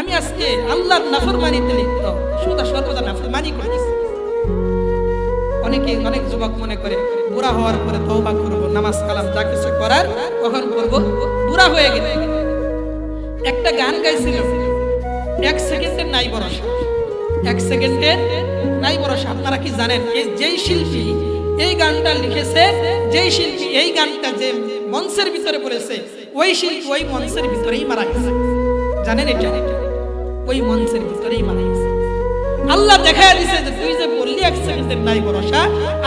আমি আজকে আল্লাহর নাফরমানিতে লিপ্ত। সদা সর্বদা নাফরমানি করতেছি অনেকে অনেক যুবক মনে করে, বুড়া হওয়ার পরে তওবা করব, নামাজ কালাম, যা কিছু করার কখন করব? বুড়া হয়ে গেলে। একটা গান গাইছিল এক সেকেন্ডের নাই ভরসা। এক সেকেন্ডের নাই ভরসা। আপনারা কি জানেন যেই শিল্পী এই গানটা লিখেছে, যেই শিল্পী এই গানটা যে মঞ্চের ভিতরে পড়েছে, ওই শিল্পী ওই মঞ্চের ভিতরেই মারা গেছে। জানেন এটা? ওই মঞ্চের ভিতরেই মারা গেছে আল্লাহ দেখা দিছে যে তুই যে বললি এক সেকেন্ডের নাই ভরসা,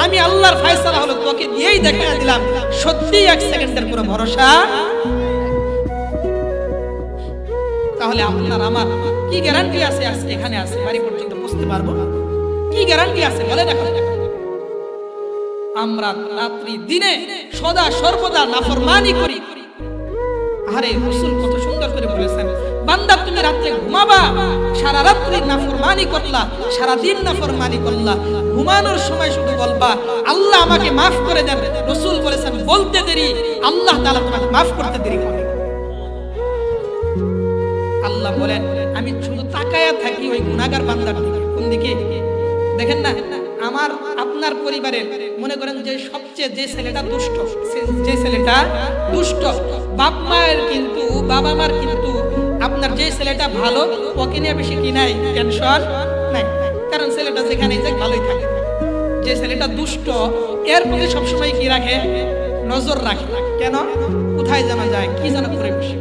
আমি আল্লাহর ফায়সালা হলো তোকে দিয়েই দেখা দিলাম সত্যি এক সেকেন্ডের কোনো ভরসা। তাহলে আপনার আমার কি গ্যারান্টি আছে আজকে এখানে আছে? বাড়ি পর্যন্ত বুঝতে পারব? কি গ্যারান্টি আছে? বলে আমরা রাত্রি দিনে সদা সর্বদা নাফরমানি করি। আরে রসুল কত সুন্দর করে বান্দা তুমি রাত্রে ঘুমাবা, সারা রাত্রি নাফরমানি করলা, সারা দিন নাফরমানি করলা। ঘুমানোর সময় শুধু বলবা, আল্লাহ আমাকে মাফ করে দেন, রসুল বলেছেন, বলতে দেরি, আল্লাহ তাআলা তোমাকে মাফ করতে দেরি করে। আল্লাহ বলেন, আমি শুধু তাকায়া থাকি ওই বান্দার দিকে। কোন দিকে? দেখেন না, আমার, আপনার পরিবারের মনে করেন যে সবচেয়ে যে ছেলেটা দুষ্ট যে ছেলেটা দুষ্ট, বাপ মায়ের কিন্তু বাবা মার কিন্তু আপনার যে ছেলেটা ভালো, ওকে নিয়ে বেশি কি নাই, টেনশন নাই। কারণ ছেলেটা যেখানে যাক ভালোই থাকে। যে ছেলেটা দুষ্ট, এর প্রতি সবসময় কি রাখে? নজর রাখে। কেন? কোথায় জানা যায়, কি যেন করে বসে।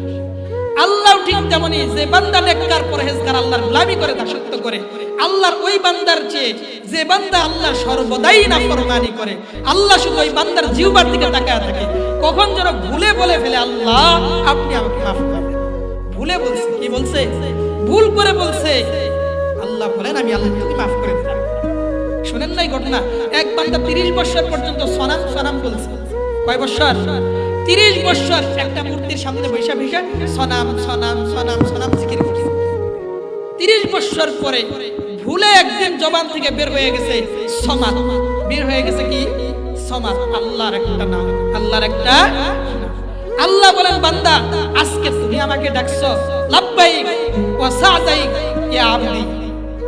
আল্লাহ ঠিক তেমনি যে বান্দা নেককার, পরহেজগার, আল্লাহর গোলামি করে তা সত্য করে, আল্লাহর ওই বান্দার চেয়ে যে বান্দা আল্লাহ সর্বদাই না ফরমানি করে, আল্লাহ শুধু ওই বান্দার জিহ্বার দিকে তাকায় থাকে, কখন যেন ভুলে বলে ফেলে, আল্লাহ, আপনি আমাকে মাফ করবেন ভুলে বলছে, কি বলছে? ভুল করে বলছে। আল্লাহ বলেন, আমি আল্লাহ তোকে মাফ করে দিলাম। শুনেন নাই ঘটনা? এক বান্দা তিরিশ বছর পর্যন্ত সনাম সনাম বলছে। কয় বছর? তিরিশ বছর একটা মূর্তির সামনে বৈশা বৈশা সনাম সনাম সনাম সনাম জিকির করছে। তিরিশ বছর পরে ভুলে একদিন জবান থেকে বের হয়ে গেছে সমাদ। বের হয়ে গেছে কি? সমাদ। আল্লাহর একটা নাম, আল্লাহর একটা আল্লাহ বলেন, বান্দা, আজকে আমাকে ডাকছো? লাব্বাইক ওয়া সাদাইক ইয়া আবদি।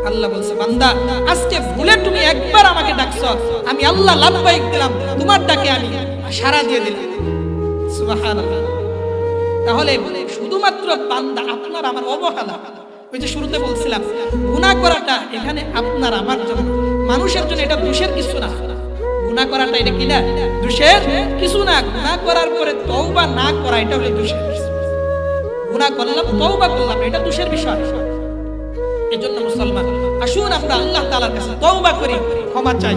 আল্লাহ বলছে, বান্দা, আজকে ভুলে তুমি একবার আমাকে ডাকছো। আমি আল্লাহ লাব্বাইক দিলাম, তোমার ডাকে আমি সারা দিয়ে দিলাম। সুবহানাল্লাহ। তাহলে শুধুমাত্র বান্দা আপনার আমার অবহেলা। ওই যে শুরুতে বলছিলাম, গুনাহ করাটা এখানে আপনার আমার জন্য। মানুষের জন্য এটা দোষের কিছু না। গুনাহ করাটা এটা কি না? দোষের কিছু না। গুনাহ করার পরে তওবা না করা, এটা হলো দোষের। কিছু গুনাহ করলাম তওবা করলাম এটা দোষের বিষয়। এজন্য জন্য মুসলমান, আসুন আমরা আল্লাহ তাআলার কাছে তওবা করি, ক্ষমা চাই।